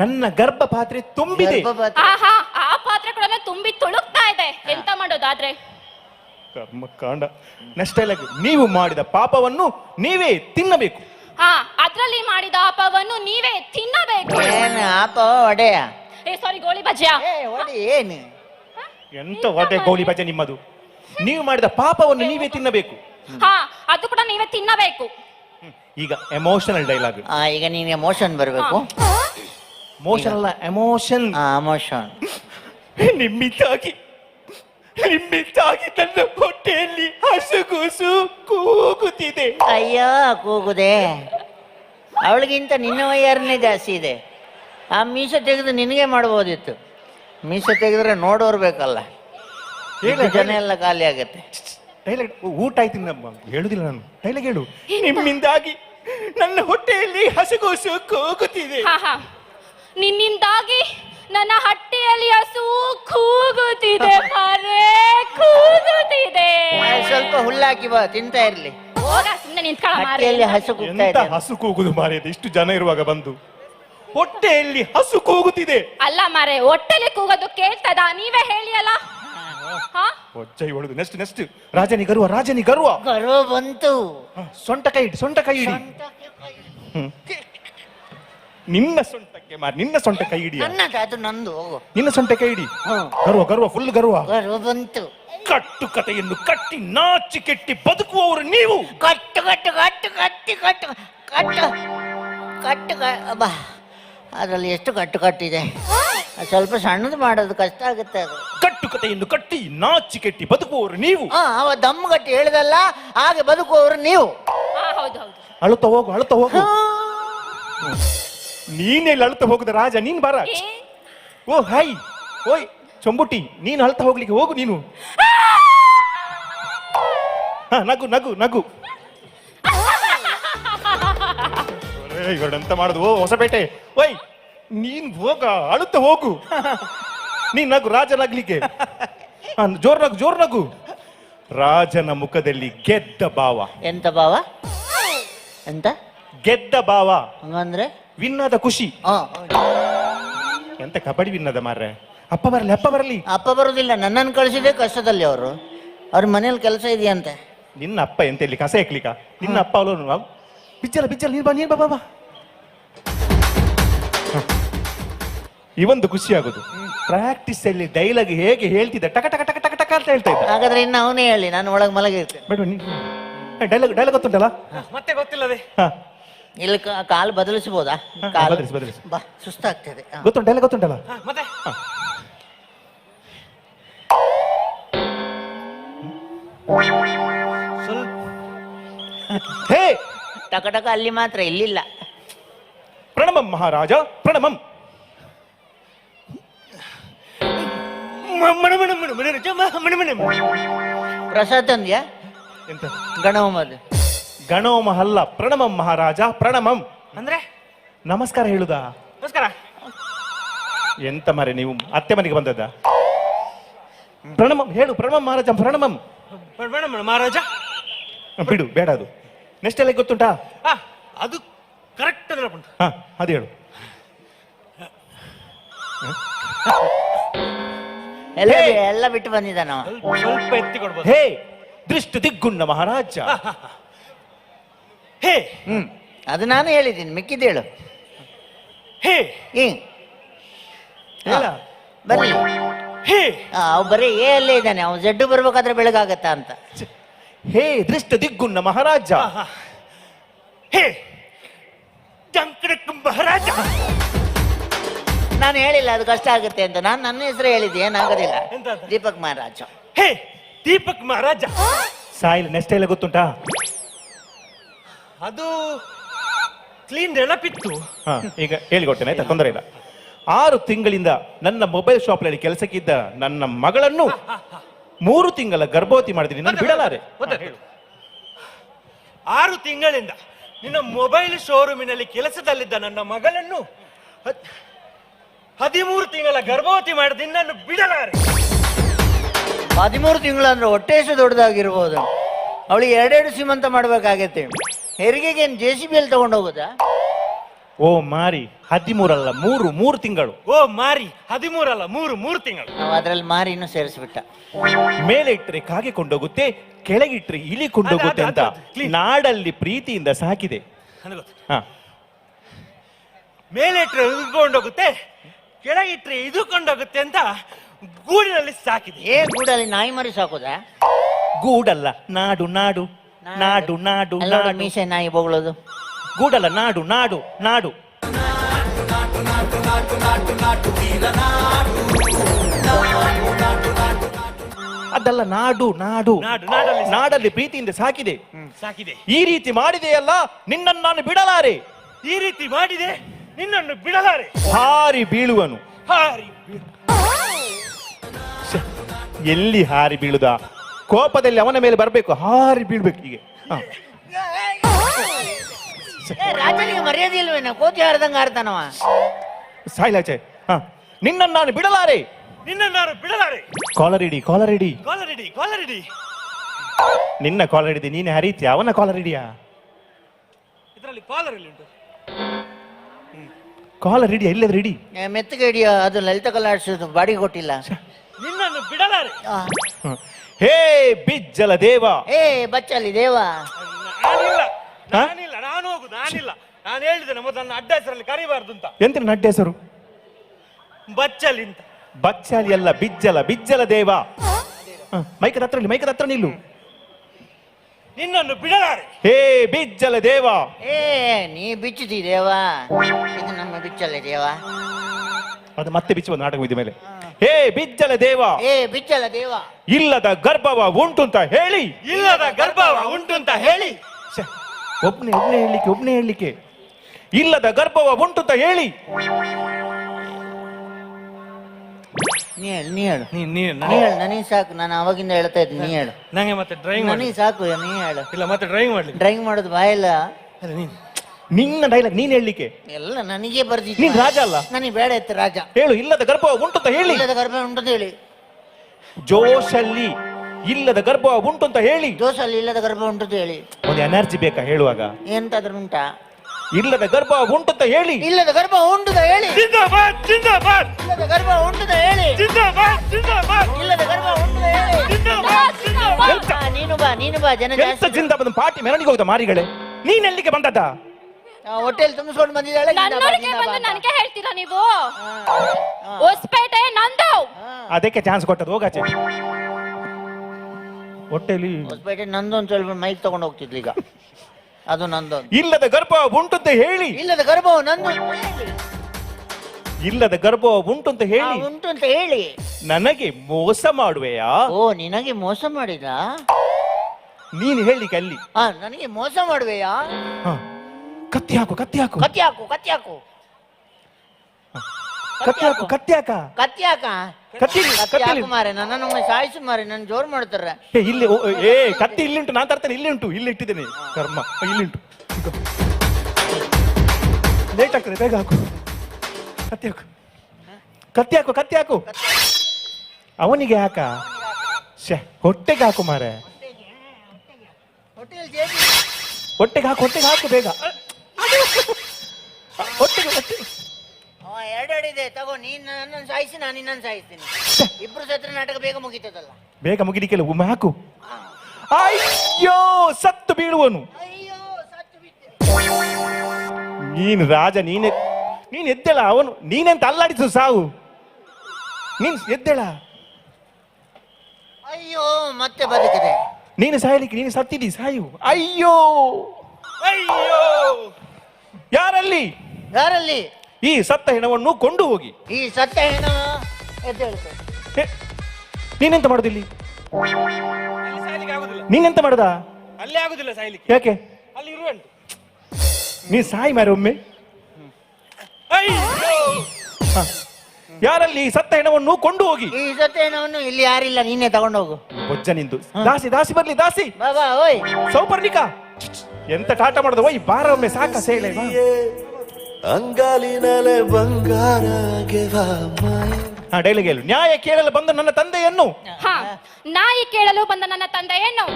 S1: ನನ್ನ ಗರ್ಭ ಪಾತ್ರೆ ತುಂಬಿದೆ.
S4: ಆಹಾ ಆ ಪಾತ್ರೆ ಕೂಡ ತುಂಬಿ ತುಳುಕ್ತಾ ಇದೆ. ಎಂತ ಮಾಡೋದಾದ್ರೆ
S1: ಕರ್ಮ ಕಾಂಡ. ನೆಕ್ಸ್ಟ್ ಡೈಲಾಗ್ ನೀವು ಮಾಡಿದ ಪಾಪವನ್ನು ನೀವೇ ತಿನ್ನಬೇಕು.
S4: ಹಾ ಅದ್ರಲ್ಲಿ ಮಾಡಿದ ಅಪವನ್ನು ನೀವೇ ತಿನ್ನಬೇಕು.
S2: ಏನು ಆಪ ಒಡೆಯ
S4: ಏ ಸಾರಿ ಗೋಳಿ ಬಜ್ಜಿಯ
S2: ಏ ಒಡೆ ಏನು?
S1: ಎಂತ ಹೊಟ್ಟೆ ಗೋಳಿ ಬಜೆ ನಿಮ್ಮದು? ನೀವು ಮಾಡಿದ ಪಾಪವನ್ನು ನೀವೇ ತಿನ್ನಬೇಕು.
S4: ಹಾ ಅದು ಕೂಡ ನೀವೇ ತಿನ್ನಬೇಕು.
S1: ಈಗ ಎಮೋಷನಲ್ ಡೈಲಾಗ್
S2: ಆ, ಈಗ ನೀನ್ ಎಮೋಷನ್ ಬರಬೇಕು.
S1: ಮೋಷನ್ ಅಲ್ಲ ಎಮೋಷನ್
S2: ಆ ಎಮೋಷನ್
S1: ನಿಮ್ಮಿಂದಾಗಿ ನಿಮ್ಮಿಂದಾಗಿ ನನ್ನ ಹೊಟ್ಟೆಯಲ್ಲಿ ಹಸುಗೂಸು ಕೂಗುತ್ತಿದೆ.
S2: ಅಯ್ಯೋ ಕೂಗುದೆ. ಅವಳಿಗಿಂತ ನಿನ್ನ ವಯ್ಯಾರನೇ ಜಾಸ್ತಿ ಇದೆ. ಆ ಮೀಸೆ ತೆಗೆದು ನಿನಗೆ ಮಾಡ್ಬೋದಿತ್ತು. ಮೀಸೆ ತೆಗೆದ್ರೆ ನೋಡೋರ್ ಬೇಕಲ್ಲ. ಈಗ ಜನ ಎಲ್ಲ ಖಾಲಿ ಆಗತ್ತೆ.
S1: ಡೈಲಾಗ್ ಊಟ ಆಯ್ತು ನಮ್ಮ ಹೇಳುದಿಲ್ಲ ನಾನು. ಡೈಲಾಗ್ ಹೇಳು. ನಿಮ್ಮಿಂದಾಗಿ ನನ್ನ ಹೊಟ್ಟೆಯಲ್ಲಿ ಹಸುಗೂಸು ಕೂಗುತ್ತಿದೆ
S4: ಹಾ ಹಾ. ನಿನ್ನಿಂದಾಗಿ ನನ್ನ ಹಟ್ಟಿಯಲ್ಲಿ ಹಸು ಕೂಗುತ್ತಿದೆ ಮರೆ ಕೂಗುತ್ತಿದೆ.
S2: ಸ್ವಲ್ಪ ಹುಲ್ಲಾಕಿ ಬಾ ತಿಂತಾ ಇರ್ಲಿ.
S4: ಹೋಗ ಸುಮ್ಮನೆ ನಿಂತ್ಕೊಳ್ಳ
S2: ಹಟ್ಟಿಯಲ್ಲಿ ಹಸು ಕೂಗ್ತಾ
S1: ಎಂತ
S2: ಇದೆ
S1: ಹಸು ಕೂಗುದು ಮಾರಿಯದು ಇಷ್ಟು ಜನ ಇರುವಾಗ ಬಂದು. ಹೊಟ್ಟೆಯಲ್ಲಿ ಹಸು ಕೂಗುತ್ತಿದೆ.
S4: ಅಲ್ಲ ಮಾರೆ ಹೊಟ್ಟೆಲಿ ಕೂಗೋದು ಕೇಳ್ತದ? ನೀವೇ ಹೇಳಿ ಅಲ್ಲ
S1: ಒಜ್ಜೈ ಹೊಡೆದು ನೆಕ್ಸ್ಟ್ ನೆಕ್ಸ್ಟ್ ರಾಜನಿ ಗರ್ವ ರಾಜನಿ ಗರ್ವ.
S2: ಗರ್ವ ಬಂತು.
S1: ಸೊಂಟ ಕೈ ಇಡಿ ಸೊಂಟ ಕೈ ಇಡಿ. ನಿನ್ನ ಸೊಂಟಕ್ಕೆ ಮಾರ್ ನಿನ್ನ ಸೊಂಟ ಕೈ ಇಡಿ
S2: ನನ್ನದು ಅದು ನಂದು.
S1: ನಿನ್ನ ಸೊಂಟ ಕೈ ಇಡಿ. ಗರ್ವ ಗರ್ವ ಫುಲ್ ಗರ್ವ.
S2: ಗರ್ವ ಬಂತು.
S1: ಕಟ್ಟು ಕಥೆಯನ್ನು ಕಟ್ಟಿ ನಾಚಿ ಕೆಟ್ಟಿ ಬದುಕುವವರು ನೀವು.
S2: ಕಟ್ಟು ಕಟ್ಟು ಕಟ್ಟು ಕಟ್ಟಿ ಕಟ್ಟು ಕಟ್ಟು ಕಟ್ಟು ಬಾ ಅಬ್ಬಾ ಅದರಲ್ಲಿ ಎಷ್ಟು ಕಟ್ಟು ಕಟ್ಟಿದೆ? ಸ್ವಲ್ಪ ಸಣ್ಣದು ಮಾಡೋದು ಕಷ್ಟ ಆಗುತ್ತೆ ಅದು.
S1: ಕಟ್ಟು ಕಥೆಯನ್ನು ಕಟ್ಟಿ ನಾಚಿ ಕೆಟ್ಟಿ ಬದುಕುವವರು ನೀವು.
S2: ಹಾ ಅವ ದಮ್ಮು ಕಟ್ಟಿ ಹೇಳಿದಲ್ಲ ಹಾಗೆ ಬದುಕುವವರು ನೀವು.
S4: ಹಾ ಹೌದು ಹೌದು.
S1: ಅಳುತ್ತಾ ಹೋಗು ಅಳುತ್ತ ಹೋಗು. ನೀನೇ ಅಳುತ್ತ ಹೋಗುದ ರಾಜ? ನೀನ್ ಬಾರ.
S4: ಏ,
S1: ಓ ಹಾಯ್ ಓಯ್ ಚೊಂಬುಟಿ ನೀನು ಅಳ್ತಾ ಹೋಗ್ಲಿಕ್ಕೆ ಹೋಗು ನೀನು. ಹಾ ನಗು ನಗು ನಗು. ಎಂತ ಮಾಡುದು? ಓ ಹೊಸಪೇಟೆ ಓಯ್ ನೀನ್ ಹೋಗ ಅಳುತ್ತಾ ಹೋಗು. ನೀನ್ ನಗು ರಾಜನಾಗ್ಲಿಕ್ಕೆ ಜೋರ್ ನಗು ಜೋರ್ ನಗು. ರಾಜನ ಮುಖದಲ್ಲಿ ಗೆದ್ದ ಭಾವ.
S2: ಎಂತ ಬಾವ ಎಂತ?
S1: ಗೆದ್ದ ಭಾವ.
S2: ಹಂಗಂದ್ರೆ?
S1: ವಿನ್ನದ ಖುಷಿ. ಎಂತ ಕಬಡ್ಡಿ ವಿನ್ನದ ಮಾರ್ರೆ? ಅಪ್ಪ ಬರಲಿ ಅಪ್ಪ ಬರಲಿ.
S2: ಅಪ್ಪ ಬರುದಿಲ್ಲ ನನ್ನನ್ನು ಕಳಿಸಿದೆ ಕಷ್ಟದಲ್ಲಿ ಅವರು. ಅವ್ರ ಮನೇಲಿ ಕೆಲಸ ಇದೆಯಂತೆ.
S1: ನಿನ್ನ ಅಪ್ಪ ಎಂತ ಇಲ್ಲಿ ಕಸ ಎಕ್ಲಿಕ ನಿನ್ನ ಅಪ್ಪ ಅವಳು ಬಿಚ್ಚಲ ಬಿಚ್ಚಲ್ಲ ನೀನ್ ಬಾ ನೀನ್ ಬಾ ಬಾ ಬಾ. ಇವೊಂದು ಖುಷಿ ಆಗುದು ಪ್ರಾಕ್ಟೀಸ್ ಅಲ್ಲಿ ಡೈಲಾಗ್ ಹೇಗೆ ಹೇಳ್ತಿದ್ದ ಟಕ ಟಕ ಟಕ ಟಕ ಟಕ ಅಂತ ಹೇಳ್ತಾ ಇದ್ದ.
S2: ಹಾಗಾದ್ರೆ ಇನ್ನು ಅವನೇ ಹೇಳಿ ನಾನು ಒಳಗೆ ಮಲಗಿರ್ತೇನೆ.
S1: ಬೇಡ ಡೈಲಾಗ್ ಡೈಲಾಗ್ ಗೊತ್ತುಂಟಲ್ಲ?
S5: ಮತ್ತೆ ಗೊತ್ತಿಲ್ಲದೆ
S1: ಹ.
S2: ಇಲ್ಲಿ ಕಾ- ಕಾಲು ಬದಲಿಸಬಹುದಾ? ಕಾಲು
S1: ಬದಲಿಸಿ, ಬದಲಿಸಿ.
S2: ಬಾ ಸುಸ್ತಾಗ್ತದೆ. ಹಾ.
S1: ಗೊತ್ತುಂಟ ಡೈಲಾಗ್ ಗೊತ್ತುಂಟಲ್ಲ?
S5: ಮತ್ತೆ?
S1: ಹೇ!
S2: ಟಕ ಟಕ ಅಲ್ಲಿ ಮಾತ್ರ ಇಲ್ಲಿಲ್ಲ.
S1: ಪ್ರಣಮಂ ಮಹಾರಾಜ ಪ್ರಣಮಂ.
S5: ಮ- ಮಣ ಮಣ ಮಣ ಮಣ ರಜ ಮ- ಮಣ ಮಣ ಮಣ.
S2: ಪ್ರಸಾದ್ ತಂದ್ಯಾ?
S1: ಎಂತ?
S2: ಅದು.
S1: ಗಣೋಮ ಅಲ್ಲ ಪ್ರಣಮಂ ಮಹಾರಾಜ ಪ್ರಣಮಂ.
S5: ಅಂದ್ರೆ?
S1: ನಮಸ್ಕಾರ ಹೇಳುದಾ?
S5: ನಮಸ್ಕಾರ.
S1: ಎಂತ ಮರೆ ನೀವು ಅತ್ತೆ ಮನೆಗೆ ಬಂದದ್ದ? ಪ್ರಣಮಂ ಹೇಳು ಪ್ರಣಮಂ ಮಹಾರಾಜ ಪ್ರಣಮಂ
S5: ಮಹಾರಾಜ.
S1: ಬಿಡು ಬೇಡ ಅದು. ನೆಕ್ಸ್ಟ್ ಎಲ್ಲ ಗೊತ್ತುಂಟಾ?
S5: ಆ, ಅದು ಕರೆಕ್ಟ್ ನೆನಪುಂಟು
S1: ಹಾ ಅದು ಹೇಳು.
S2: ಎಲ್ಲ
S1: ಹೇ!
S2: ಎಲ್ಲ ಬಿಟ್ಟು ಬಂದಿದ್ದಾನ ಅವ.
S5: ಸ್ವಲ್ಪ ಸ್ವಲ್ಪ ಎತ್ತಿ ಕೊಡ್ಬೋದು.
S1: ಹೇ! ದೃಷ್ಟ ದಿಗ್ಗುಣ್ಣ ಮಹಾರಾಜ.
S5: ಹೇ
S2: ಹ್ಮ್ ಅದು ನಾನು ಹೇಳಿದ್ದೀನಿ ಮಿಕ್ಕಿದ್ದೇಳು
S5: ಹೇ!
S2: ಹಿಂಗ್
S1: ಹೇಳ.
S2: ಬರ್ಲಿ
S5: ಹೇ!
S2: ಆ, ಅವ್ ಬರೀ ಎ ಅಲ್ಲೇ ಇದ್ದಾನೆ ಅವ್ ಜಡ್ಡು ಬರ್ಬೇಕಾದ್ರೆ ಬೆಳಗಾಗತ್ತಾ ಅಂತ.
S1: ಹೇ ದೃಷ್ಟ ದಿಗ್ಗುಣ್ಣ ಮಹಾರಾಜ.
S5: ಹೇ ಜಂಕಡಕ್ಕ ಮಹಾರಾಜ.
S2: ನಾನು ಹೇಳಿಲ್ಲ ಅದು ಕಷ್ಟ ಆಗುತ್ತೆ ಅಂತ. ನಾನು ನನ್ನ ಹೆಸರು ಹೇಳಿದ್ದೆ ಏನಾಗೋದಿಲ್ಲ.
S5: ಎಂತದು?
S2: Deepak Maharaja.
S5: Hey Deepak Maharaja.
S1: Soil next ಎಲ್ಲ ಗೊತ್ತುಂಟಾ?
S5: ಅದು ಕ್ಲೀನ್ ನೆನಪಿತ್ತು.
S1: ಹಾ ಈಗ ಹೇಳಿಕೊಡ್ತೇನೆ ಆಯ್ತಾ? ತೊಂದರೆ ಇಲ್ಲ. ಆರು ತಿಂಗಳಿಂದ ನನ್ನ ಮೊಬೈಲ್ ಶಾಪ್ನಲ್ಲಿ ಕೆಲಸಕ್ಕಿದ್ದ ನನ್ನ ಮಗಳನ್ನು ಮೂರು ತಿಂಗಳ ಗರ್ಭವತಿ ಮಾಡಿದ್ದೀನಿ ನಾನು ಬಿಡಲಾರೆ.
S5: ಗೊತ್ತಾಯ್ತು. ಆರು ತಿಂಗಳಿಂದ ನಿನ್ನ ಮೊಬೈಲ್ ಶೋರೂಮಿನಲ್ಲಿ ಕೆಲಸದಲ್ಲಿದ್ದ ನನ್ನ ಮಗಳನ್ನು ಹತ್- ಹದಿಮೂರು ತಿಂಗಳ ಗರ್ಭವತಿ ಮಾಡಿದ ನಾನು ಬಿಡಲಾರೆ.
S2: ಹದಿಮೂರು ತಿಂಗಳು ಅಂದ್ರೆ ಹೊಟ್ಟೆ ಎಷ್ಟು ದೊಡ್ಡದಾಗಿರ್ಬೋದು. ಅವಳಿಗೆ ಎರಡೆರಡು ಸೀಮಂತ ಮಾಡ್ಬೇಕಾಗತ್ತೆ. ಹೆರಿಗೆಗೆ ಜೆ ಸಿ ಬಿ ಅಲ್ಲಿ ತಗೊಂಡು ಹೋಗುದಾ
S1: ಓ ಮಾರಿ ಹದಿಮೂರಲ್ಲ ಮೂರು ಮೂರು ತಿಂಗಳು.
S5: ಓ ಮಾರಿ ಹದಿಮೂರಲ್ಲ ಮೂರು ಮೂರು ತಿಂಗಳು.
S2: ನಾವು ಅದ್ರಲ್ಲಿ ಮಾರಿನೂ ಸೇರಿಸ್ಬಿಟ್ಟ.
S1: ಮೇಲೆ ಇಟ್ಟರೆ ಕಾಗೆ ಕೊಂಡೋಗುತ್ತೆ ಕೆಳಗಿಟ್ರೆ ಇಲಿ ಕೊಂಡೋಗುತ್ತೆ ಅಂತ
S5: ಅದು- ಅದು, clean.
S1: ನಾಡಲ್ಲಿ ಪ್ರೀತಿಯಿಂದ ಸಾಕಿದೆ.
S5: ನನಗೆ ಗೊತ್ತು.
S1: ಹಾ.
S5: ಮೇಲೆ ಇಟ್ಟರೆ ಇದ್ಕೊಂಡೋಗುತ್ತೆ ಕೆಳಗಿಟ್ರೆ ಇದು ಕೊಂಡೋಗುತ್ತೆ ಅಂತ ಗೂಡಿನಲ್ಲಿ ಸಾಕಿದೆ.
S2: ಏ ಗೂಡಲ್ಲಿ ನಾಯಿ ಮರಿ ಸಾಕೋದಾ?
S1: ಗೂಡಲ್ಲ ನಾಡು ನಾಡು ನಾಡು. ನೋಡಿ
S2: ನಾಡು. ಮೀಸೆ ನಾಯಿ ಬೊಗಳೋದು.
S1: ಗೂಡಲ್ಲ ನಾಡು ನಾಡು ನಾಡು ಅದಲ್ಲ ನಾಡು ನಾಡು
S5: ನಾಡು ನಾಡಲ್ಲಿ
S1: ಪ್ರೀತಿಯಿಂದ ಸಾಕಿದೆ
S5: ಸಾಕಿದೆ
S1: ಈ ರೀತಿ ಮಾಡಿದೆಯಲ್ಲ ನಿನ್ನನ್ನು ನಾನು ಬಿಡಲಾರೆ
S5: ಈ ರೀತಿ ಮಾಡಿದೆ ನಿನ್ನನ್ನು ಬಿಡಲಾರೆ
S1: ಹಾರಿ ಬೀಳುವನು
S5: ಹಾರಿ
S1: ಎಲ್ಲಿ ಹಾರಿ ಬೀಳುದ ಕೋಪದಲ್ಲಿ ಅವನ ಮೇಲೆ ಬರಬೇಕು ಹಾರಿ ಬೀಳ್ಬೇಕು ಹೀಗೆ
S2: ರಾಜನಿಗೆ ಮರ್ಯಾದೆ ಇಲ್ವೇನ ಕೋತಿ ಹಾರ್ದಂಗ ಹಾರ್ತಾನವ
S1: ಸಾಯ್ಲಾಚೆ ಹ. ನಿನ್ನನ್ನು ನಾನು ಬಿಡಲಾರೆ.
S5: ನಿನ್ನನ್ನು ನಾನು ಬಿಡಲಾರೆ.
S1: ಕಾಲರ್ ಇಡಿ ಕಾಲರ್ ಇಡಿ.
S5: ಕಾಲರ್ ಇಡಿ ಕಾಲರ್ ಇಡಿ.
S1: ನಿನ್ನ ಕಾಲರ್ ಹಿಡಿದಿ ನೀನೆ ಹರಿತಿ ಅವನ ಕಾಲರ್ ಹಿಡಿಯಾ
S5: ಇದರಲ್ಲಿ ಕಾಲರ್ ಎಲ್ಲಿ ಉಂಟು?
S1: ಕಾಲರ್ ರೆಡಿ ಇಲ್ಲದ ಹಿಡಿ
S2: ಏ, ಮೆತ್ತಗೆ ಹಿಡಿಯೋ ಅದು ಲಲಿತ ಕಲಾಡಿಸೋದು ಬಾಡಿ ಕೊಟ್ಟಿಲ್ಲ.
S5: ನಿನ್ನನ್ನು ಬಿಡಲಾರೆ.
S2: ಆ.
S1: ಹ. ಹೇ ಬಿಜ್ಜಲ ದೇವ.
S2: ಹೇ ಬಚ್ಚಲಿ ದೇವ.
S5: ನಾನಿಲ್ಲ.
S1: ಹಾ?
S5: ನಾನಿಲ್ಲ. ನಾನಿಲ್ಲ. ನಾನು ಹೇಳಿದೆ ಮೊದಲು ನನ್ನ ಅಡ್ಡ ಹೆಸರಲ್ಲಿ ಕರಿಬಾರ್ದು ಅಂತ.
S1: ಎಂತ ಅಡ್ಡ ಹೆಸರು?
S5: ಬಚ್ಚಲಿ ಅಂತ.
S1: ಬಚ್ಚಾಲಿ ಅಲ್ಲ ಬಿಜ್ಜಲ ಬಿಜ್ಜಲ ದೇವ. ಹ, ಮೈಕದ ಹತ್ರ ನಿಲ್ಲು, ಮೈಕದ ಹತ್ರ ನಿಲ್ಲು.
S5: ನಿನ್ನನ್ನು ಬಿಡಲಾರೆ.
S1: ಹೇ ಬಿಜ್ಜಲ ದೇವ.
S2: ಏ ನೀ ಬಿಚ್ಚುತ್ತಿ ದೇವ. ಇದು ನಮ್ಮ ಬಿಚ್ಚಲ ದೇವ.
S1: ಅದು ಮತ್ತೆ ಬಿಚ್ಚುವ ನಾಟಕ ಇದ್ದ ಮೇಲೆ. ಹೇ ಬಿಜ್ಜಲ ದೇವ.
S2: ಏ ಬಿಚ್ಚಲ ದೇವ.
S1: ಇಲ್ಲದ ಗರ್ಭವ ಉಂಟು ಅಂತ ಹೇಳಿ.
S5: ಇಲ್ಲದ ಗರ್ಭವ ಉಂಟು ಅಂತ ಹೇಳಿ.
S1: ಒಬ್ನೇ ಒಬ್ನೇ ಹೇಳಲಿಕ್ಕೆ ಒಬ್ನೇ ಹೇಳಲಿಕ್ಕೆ. ಇಲ್ಲದ ಗರ್ಭವ ಉಂಟು ಅಂತ ಹೇಳಿ.
S2: ನೀ ಹೇಳು ನೀ ಹೇಳು.
S5: ನೀ ನೀನ್
S2: ನೀ ಹೇಳು ನನಗೆ ಸಾಕು. ನಾನು ಅವಾಗಿಂದ ಹೇಳ್ತಾ ಇದ್ದೀನಿ ನೀ ಹೇಳು.
S5: ನನಗೆ ಮತ್ತೆ ಡ್ರೈವಿಂಗ್
S2: ನನಗೆ ಸಾಕು ನೀ ಹೇಳು.
S5: ಇಲ್ಲ ಮತ್ತೆ ಡ್ರೈವಿಂಗ್ ಮಾಡ್ಲಿ
S2: ಡ್ರೈವಿಂಗ್ ಮಾಡೋದು ಬಾಯಿಲ್ಲ
S5: ಅಲ್ಲ ನೀನು
S1: ನಿನ್ನ ಡೈಲಾಗ್ ನೀನ್ ಹೇಳಲಿಕ್ಕೆ.
S2: ಎಲ್ಲ ನನಗೆ ಬರ್ದಿತ್ತು
S1: ನೀನ್ ರಾಜ ಅಲ್ಲ.
S2: ನನಗೆ ಬೇಡ ಇತ್ತು ರಾಜ.
S1: ಹೇಳು ಇಲ್ಲದ ಗರ್ಭವ ಉಂಟು ಅಂತ ಹೇಳಿ.
S2: ಇಲ್ಲದ ಗರ್ಭ ಉಂಟು ಹೇಳಿ.
S1: ಜೋಶಲ್ಲಿ ಇಲ್ಲದ ಗರ್ಭ ಉಂಟು ಅಂತ ಹೇಳಿ.
S2: ದೋಸಲ್ಲಿ ಇಲ್ಲದ ಗರ್ಭ ಉಂಟು ಅಂತ ಹೇಳಿ.
S1: ಒಂದು ಎನರ್ಜಿ ಬೇಕಾ ಹೇಳುವಾಗ?
S2: ಎಂತಾದ್ರೂ ಉಂಟಾ?
S1: ಇಲ್ಲದ ಗರ್ಭ ಉಂಟು ಅಂತ ಹೇಳಿ.
S2: ಇಲ್ಲದ ಗರ್ಭ ಉಂಟು ಹೇಳಿ.
S5: ಜಿಂದಾಬಾದ್ ಜಿಂದಾಬಾದ್.
S2: ಇಲ್ಲದ ಗರ್ಭ ಉಂಟು ಹೇಳಿ.
S5: ಜಿಂದಾಬಾದ್ ಜಿಂದಾಬಾದ್.
S2: ಇಲ್ಲದ ಗರ್ಭ ಉಂಟು ಹೇಳಿ.
S5: ಜಿಂದಾಬಾದ್ ಜಿಂದಾಬಾದ್.
S2: ನೀನು ಬಾ ನೀನು ಬಾ ಜನ
S1: ಎಂತ
S2: ಜಾಸ್ತಿ.
S1: ಜಿಂದ ಬಂದ ಪಾರ್ಟಿ ಮೆರವಣಿಗೆ ಹೋಗ್ತಾ ಮಾರಿಗಳೇ? ನೀನ್ ಎಲ್ಲಿಗೆ ಬಂದದ?
S2: ಹೋಟೆಲ್ ತುಂಬಿಸ್ಕೊಂಡು ಬಂದಿದ್ದಾಳೆ ಜಿಂದಾಬಾದ್,
S4: ನನ್ನೂರಿಗೆ ಬಂದು
S2: ಅಂತ.
S4: ನನಗೆ ಹೇಳ್ತೀರಾ ನೀವು? ಹೊಸಪೇಟೆ ನಂದು
S1: ಅದಕ್ಕೆ ಚಾನ್ಸ್ ಕೊಟ್ಟದ್ದು ಹೋಗಾಚೆ ಹೊಟ್ಟೆಲಿ
S2: ಹೊಸಪೇಟೆ ನಂದು ಸ್ವಲ್ಪ ಮೈಕ್ ತಗೊಂಡು ಹೋಗ್ತಿದ್ಲು ಈಗ. ಅದು ನಂದು ಅಂತ.
S1: ಇಲ್ಲದ ಗರ್ಭ ಉಂಟು ಅಂತ ಹೇಳಿ.
S2: ಇಲ್ಲದ ಗರ್ಭ ನಂದು.
S1: ಇಲ್ಲದ ಗರ್ಭ ಉಂಟು ಅಂತ
S2: ಆ,
S1: ಹೇಳಿ
S2: ಉಂಟು ಅಂತ ಹೇಳಿ.
S1: ನನಗೆ ಮೋಸ ಮಾಡುವೆಯಾ?
S2: ಓ ನಿನಗೆ ಮೋಸ ಮಾಡಿದ?
S1: ನೀನ್ ಹೇಳಲಿಕ್ಕೆ ಅಲ್ಲಿ
S2: ಆ ನನಗೆ ಮೋಸ ಮಾಡುವೆಯಾ?
S1: ಹ. ಕತ್ತಿ ಹಾಕು ಕತ್ತಿ ಹಾಕು.
S2: ಕತ್ತಿ ಹಾಕು ಕತ್ತಿ ಹಾಕು.
S1: ಕತ್ತಿ ಹಾಕು ಕತ್ತಿ ಹಾಕ.
S2: ಕತ್ತಿ ಹಾಕ?
S1: ಕತ್ತಿ
S2: ಕತ್ತಿ
S1: ಕತ್ತಿ
S2: ಹಾಕು ಮಾರೆ ನನ್ನನ್ನು ಸಾಯಿಸು ಮಾರೆ ನನ್ನ ಜೋರ್ ಮಾಡ್ತಾರೆ
S1: ಏ ಇಲ್ಲಿ ಓ, ಏ ಕತ್ತಿ ಇಲ್ಲಿ ಉಂಟು ನಾನು ತರ್ತೇನೆ ಇಲ್ಲಿ ಉಂಟು ಇಲ್ಲಿ ಇಟ್ಟಿದ್ದೇನೆ. ಕರ್ಮ ಇಲ್ಲಿ ಉಂಟು ಲೇಟ್ ಆಗ್ತದೆ ಬೇಗ ಹಾಕು. ಕತ್ತಿ ಹಾಕು. ಕತ್ತಿ ಹಾಕು ಕತ್ತಿ ಹಾಕು. ಅವನಿಗೆ ಹಾಕ. ಶೇ ಹೊಟ್ಟೆಗೆ ಹಾಕು ಮಾರೆ
S2: ಹೋಟೆಲ್
S1: ಹೊಟ್ಟೆಗೆ ಹಾಕು ಹೊಟ್ಟೆಗೆ ಹಾಕು ಬೇಗ. ಹೊಟ್ಟೆಗೆ ಹೊಟ್ಟೆಗೆ.
S2: ಅವ ಎರಡೆರಡು ಇದೆ ತಗೋ ನೀನ್ ನನ್ನನ್ನು ಸಾಯಿಸಿ ನಾನು ನಿನ್ನನ್ನು ಸಾಯಿಸ್ತೀನಿ. ಇಬ್ರು ಸತ್ರ ನಾಟಕ ಬೇಗ ಮುಗೀತದಲ್ಲ?
S1: ಬೇಗ ಮುಗಿಲಿಕ್ಕೆಲ್ಲ ಒಮ್ಮೆ ಹಾಕು. ಅಯ್ಯೋ ಸತ್ತು ಬೀಳುವನು.
S2: ಅಯ್ಯೋ ಸತ್ತು ಬಿದ್ದೆ.
S1: ನೀನು ರಾಜ ನೀನೆ ನೀನ್ ಎದ್ದೆಳ ಅವನು. ನೀನೆಂತ ಅಲ್ಲಾಡಿಸು ಸಾವು. ನೀನ್ ಎದ್ದೆಳ.
S2: ಅಯ್ಯೋ ಮತ್ತೆ ಬದುಕಿದೆ.
S1: ನೀನು ಸಾಯಲಿಕ್ಕೆ ನೀನು ಸತ್ತಿದಿ ಸಾಯು. ಅಯ್ಯೋ!
S5: ಅಯ್ಯೋ!
S1: ಯಾರಲ್ಲಿ?
S2: ಯಾರಲ್ಲಿ?
S1: ಈ ಸತ್ತ ಹೆಣವನ್ನು ಕೊಂಡು ಹೋಗಿ.
S2: ಈ ಸತ್ತ ಹೆಣ ಎದ್ದೇಳ್ತು
S1: ಹೆ, ನೀನೆಂತ ಮಾಡುದಿಲ್ಲಿ?
S5: ಅಲ್ಲಿ ಸಾಯ್ಲಿಕ್ಕೆ ಆಗುದಿಲ್ಲ.
S1: ನೀನೆಂತ ಮಾಡದ?
S5: ಅಲ್ಲೇ ಆಗುದಿಲ್ಲ ಸಾಯ್ಲಿಕ್ಕೆ.
S1: ಯಾಕೆ?
S5: ಅಲ್ಲಿ ಇರುವಂಟು
S1: ನೀ ಸಾಯಿ ಮಾರೆ ಒಮ್ಮೆ.
S5: ಅಯ್ಯೋ!
S1: ಹ. ಯಾರಲ್ಲಿ ಈ ಸತ್ತ ಹೆಣವನ್ನು ಕೊಂಡು ಹೋಗಿ?
S2: ಈ ಸತ್ತ ಹೆಣವನ್ನು ಇಲ್ಲಿ ಯಾರಿಲ್ಲ ನೀನೇ ತಗೊಂಡೋಗು
S1: ಬೊಜ್ಜ ನಿಂದು. ದಾಸಿ ದಾಸಿ ಬರ್ಲಿ ದಾಸಿ.
S2: ಬಾ ಬಾ ಓಯ್
S1: ಸೌಪರ್ಣಿಕ? ಎಂತ ಟಾಟ ಮಾಡುದ ಓಯ್ ಬಾರ ಒಮ್ಮೆ ಸಾಕ ಸೇಳೆ ಬಾ.
S3: ಅಂಗಾಲಿನಲೆ ಬಂಗಾರ ಮಾಯ.
S1: ಡೈಲಾಗ್ ಹೇಳು. ನ್ಯಾಯ ಕೇಳಲು ಬಂದ ನನ್ನ ತಂದೆಯನ್ನು?
S4: ಹಾ ನಾಯಿ ಕೇಳಲು ಬಂದ ನನ್ನ ತಂದೆಯನ್ನು?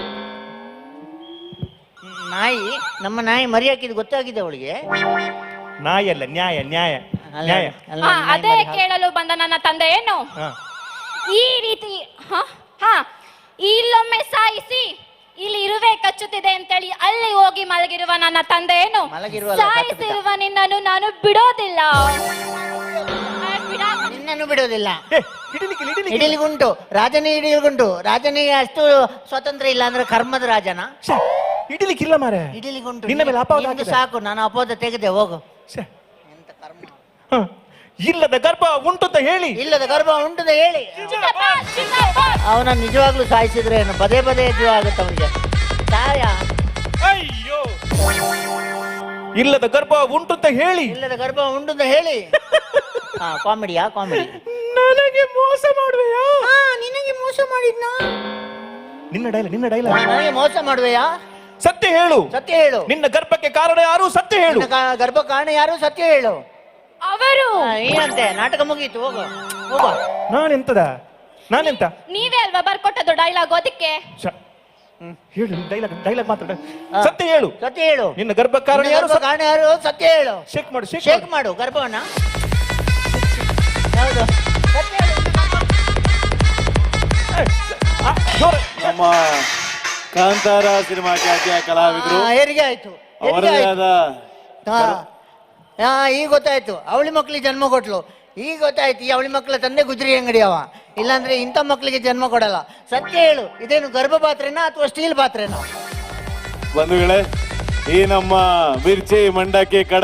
S2: ನಾಯಿ ನಮ್ಮ ನಾಯಿ ಮರಿ ಹಾಕಿದ್ ಗೊತ್ತಾಗಿದೆ ಅವಳಿಗೆ.
S1: ನಾಯಿ ಅಲ್ಲ ನ್ಯಾಯ ನ್ಯಾಯ
S2: ಅಲ್ಲ,
S1: ನ್ಯಾಯ.
S2: ಅಲ್ಲ,
S4: ಹಾ
S2: ನಾಯಿ
S4: ಅದೇ
S2: ಮರಿ ಹಾಕಿ-
S4: ಕೇಳಲು ಬಂದ ನನ್ನ ತಂದೆಯನ್ನು?
S1: ಹಾ.
S4: ಈ ರೀತಿ ಹಾ ಹಾ ಇಲ್ಲೊಮ್ಮೆ ಸಾಯಿಸಿ ಇಲ್ಲಿ ಇರುವೆ ಕಚ್ಚುತ್ತಿದೆ ಅಂತೇಳಿ ಅಲ್ಲಿ ಹೋಗಿ ಮಲಗಿರುವ ನನ್ನ ತಂದೆಯನ್ನು
S2: ಮಲಗಿರುವಲ್ಲ,
S4: ಸಾಯಿಸಿರುವ ನಿನ್ನನ್ನು ನಾನು ಬಿಡೋದಿಲ್ಲ.
S2: ನಿನ್ನನ್ನು ಬಿಡೋದಿಲ್ಲ.
S1: ಏ, ಹಿಡಿಲಿಕ್ಕೆ ಹಿಡಿಲಿಕ್ಕೆ.
S2: ಹಿಡಿಲಿಗುಂಟು ರಾಜನೇ ಹಿಡಿಲಿಗುಂಟು ರಾಜನಿಗೆ ಅಷ್ಟು ಸ್ವತಂತ್ರ ಇಲ್ಲ ಅಂದ್ರೆ ಕರ್ಮದ ರಾಜನ.
S1: ಶ್ಯೆ, ಹಿಡಿಲಿಕ್ಕಿಲ್ಲ ಮಾರೆ.
S2: ಹಿಡಿಲಿಗುಂಟು
S1: ನಿನ್ನ ಮೇಲೆ ಅಪವಾದ
S2: ನಿಂದು
S1: ಹಾಕಿದೆ.
S2: ಸಾಕು ನಾನು ಅಪೋದ ತೆಗೆದೆ ಹೋಗು.
S1: ಶ್ಯೆ,
S2: ಎಂತ ಕರ್ಮ.
S1: ಹ. ಇಲ್ಲದ ಗರ್ಭ ಉಂಟು ಅಂತ ಹೇಳಿ.
S2: ಇಲ್ಲದ ಗರ್ಭ ಅಂತ ಹೇಳಿ. ಅವನ ನಿಜವಾಗ್ಲೂ ಸಾಯಿಸಿದ್ರೆ ಏನು? ಪದೇ ಪದೇ ಜೀವ ಆಗುತ್ತೆ ಅವನಿಗೆ. ಸಾಯ.
S5: ಅಯ್ಯೋ.
S1: ಇಲ್ಲದ ಗರ್ಭ ಉಂಟು ಅಂತ ಹೇಳಿ.
S2: ಇಲ್ಲದ ಗರ್ಭ ಅಂತ ಹೇಳಿ. ಹಾ ಕಾಮಿಡಿಯಾ ಕಾಮಿಡಿ.
S1: ನನಗೆ ಮೋಸ ಮಾಡುವೆಯಾ?
S2: ನಿನಗೆ ಮೋಸ ಮಾಡಿದ್ನಾ?
S1: ನಿನ್ನ ಡೈಲಾಗ್ ನಿನ್ನ ಡೈಲಾಗ್
S2: ನನಗೆ ಮೋಸ ಮಾಡುವೆಯಾ?
S1: ಸತ್ಯ ಹೇಳು.
S2: ಸತ್ಯ ಹೇಳು.
S1: ನಿನ್ನ ಗರ್ಭಕ್ಕೆ ಕಾರಣ ಯಾರು? ಸತ್ಯ ಹೇಳು.
S2: ನಿನ್ನ ಗರ್ಭ ಕಾರಣ ಯಾರು? ಸತ್ಯ ಹೇಳು.
S4: ಅವರು!
S2: ಏನಂತೆ? ನಾಟಕ ಮುಗೀತು ಹೋಗು. ಹೋಗು
S1: ನಾನು ನಾನೆಂತ?
S4: ನೀವೇ ಅಲ್ವಾ ಬರ್ಕೊಟ್ಟದ್ದು ಡೈಲಾಗ್? ಅದಕ್ಕೆ?
S1: ಶ- ಹೇಳು ಡೈಲಾಗ್ ಡೈಲಾಗ್ ಮಾತ್ರ ಸತ್ಯ ಹೇಳು.
S2: ಸತ್ಯ ಹೇಳು.
S1: ನಿನ್ನ ಗರ್ಭ ಕಾರಣ ಯಾರು
S2: ಕಾರಣ ಯಾರು? ಸತ್ಯ ಹೇಳು.
S1: ಶೇಕ್ ಮಾಡು ಶೇಕ್
S2: ಶೇಕ್ ಮಾಡು. ಗರ್ಭವನ್ನ. ಹೌದು. ಸತ್ಯ ಹೇಳು.
S6: ನಮ್ಮ ಕಾಂತಾರ ಸಿನಿಮಾ ಖ್ಯಾತಿಯ ಕಲಾವಿದರು
S2: ಆ, ಹೆರಿಗೆ ಆಯ್ತು ಹೆರಿಗೆ
S6: ಅವರದೇ
S2: ಆಯ್ತು.
S6: ಆದ
S2: ಹಾ. ಹಾ, ಈಗ ಗೊತ್ತಾಯ್ತು. ಅವಳಿ ಮಕ್ಳಿಗೆ ಜನ್ಮ ಕೊಟ್ಲು. ಈಗ ಗೊತ್ತಾಯ್ತು, ಈ ಅವಳಿ ಮಕ್ಳ ತಂದೆ ಗುಜರಿ ಅಂಗಡಿ ಅವ. ಇಲ್ಲಾಂದ್ರೆ ಇಂಥ ಮಕ್ಕಳಿಗೆ ಜನ್ಮ ಕೊಡಲ್ಲ. ಸತ್ಯ ಹೇಳು, ಇದೇನು ಗರ್ಭ ಪಾತ್ರೆನಾ ಅಥವಾ ಸ್ಟೀಲ್ ಪಾತ್ರೆನಾ?
S6: ಬಂಧುಗಳೇ, ಈ ನಮ್ಮ ಮಿರ್ಚಿ ಮಂಡಕ್ಕಿ ಕಡ